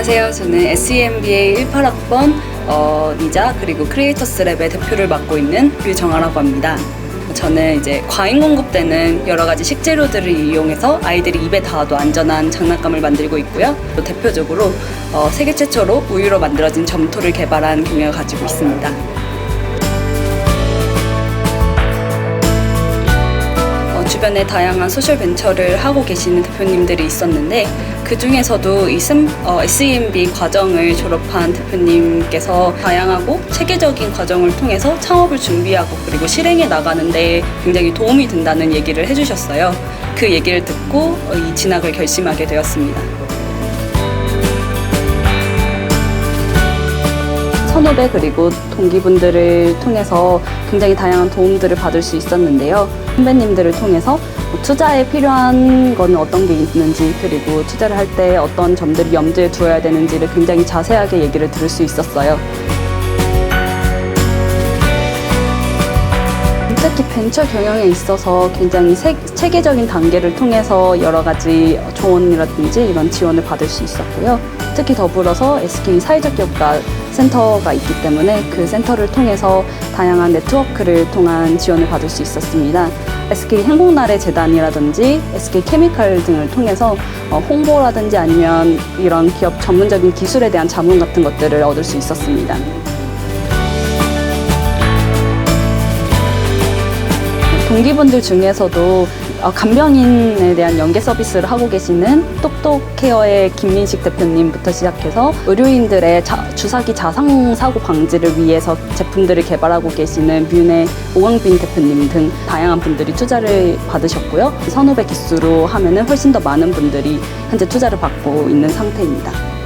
안녕하세요. 저는 SEMBA 18학번 어, 니자 그리고 크리에이터스 랩의 대표를 맡고 있는 류정아라고 합니다. 저는 이제 과잉 공급 때는 여러 가지 식재료들을 이용해서 아이들이 입에 닿아도 안전한 장난감을 만들고 있고요. 또 대표적으로 어, 세계 최초로 우유로 만들어진 점토를 개발한 경력을 가지고 있습니다. 어, 주변에 다양한 소셜 벤처를 하고 계시는 대표님들이 있었는데 그 중에서도 이 SM, 어, SEMB 과정을 졸업한 대표님께서 다양하고 체계적인 과정을 통해서 창업을 준비하고 그리고 실행해 나가는데 굉장히 도움이 된다는 얘기를 해주셨어요. 그 얘기를 듣고 어, 이 진학을 결심하게 되었습니다. 선후배 그리고 동기분들을 통해서 굉장히 다양한 도움들을 받을 수 있었는데요. 선배님들을 통해서 뭐 투자에 필요한 건 어떤 게 있는지 그리고 투자를 할 때 어떤 점들을 염두에 두어야 되는지를 굉장히 자세하게 얘기를 들을 수 있었어요. 특히 벤처 경영에 있어서 굉장히 세- 체계적인 단계를 통해서 여러 가지 조언이라든지 이런 지원을 받을 수 있었고요. 특히 더불어서 SK 사회적 기업가 센터가 있기 때문에 그 센터를 통해서 다양한 네트워크를 통한 지원을 받을 수 있었습니다. SK 행복나래 재단이라든지 SK 케미칼 등을 통해서 어, 홍보라든지 아니면 이런 기업 전문적인 기술에 대한 자문 같은 것들을 얻을 수 있었습니다. 동기분들 중에서도 어, 간병인에 대한 연계 서비스를 하고 계시는 똑똑케어의 김민식 대표님부터 시작해서 의료인들의 자- 주사기 자상 사고 방지를 위해서 제품들을 개발하고 계시는 뮤네 오광빈 대표님 등 다양한 분들이 투자를 받으셨고요. 선후배 기수로 하면은 훨씬 더 많은 분들이 현재 투자를 받고 있는 상태입니다.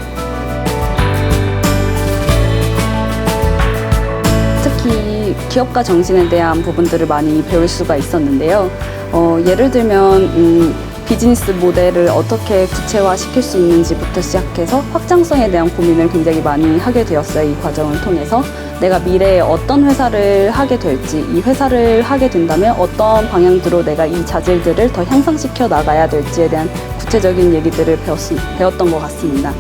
기업가 정신에 대한 부분들을 많이 배울 수가 있었는데요. 어, 예를 들면 음, 비즈니스 모델을 어떻게 구체화 시킬 수 있는지부터 시작해서 확장성에 대한 고민을 굉장히 많이 하게 되었어요. 이 과정을 통해서 내가 미래에 어떤 회사를 하게 될지, 이 회사를 하게 된다면 어떤 방향으로 내가 이 자질들을 더 향상시켜 나가야 될지에 대한 구체적인 얘기들을 배웠, 배웠던 것 같습니다.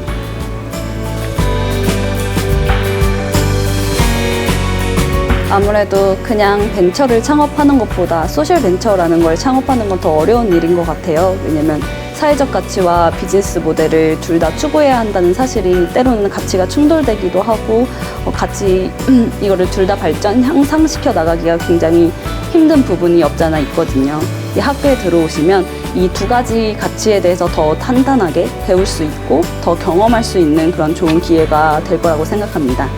아무래도 그냥 벤처를 창업하는 것보다 소셜 벤처라는 걸 창업하는 건 더 어려운 일인 것 같아요. 왜냐면 사회적 가치와 비즈니스 모델을 둘 다 추구해야 한다는 사실이 때로는 가치가 충돌되기도 하고 어, 같이 이거를 둘 다 발전 향상시켜 나가기가 굉장히 힘든 부분이 없잖아 있거든요. 이 학교에 들어오시면 이 두 가지 가치에 대해서 더 탄탄하게 배울 수 있고 더 경험할 수 있는 그런 좋은 기회가 될 거라고 생각합니다.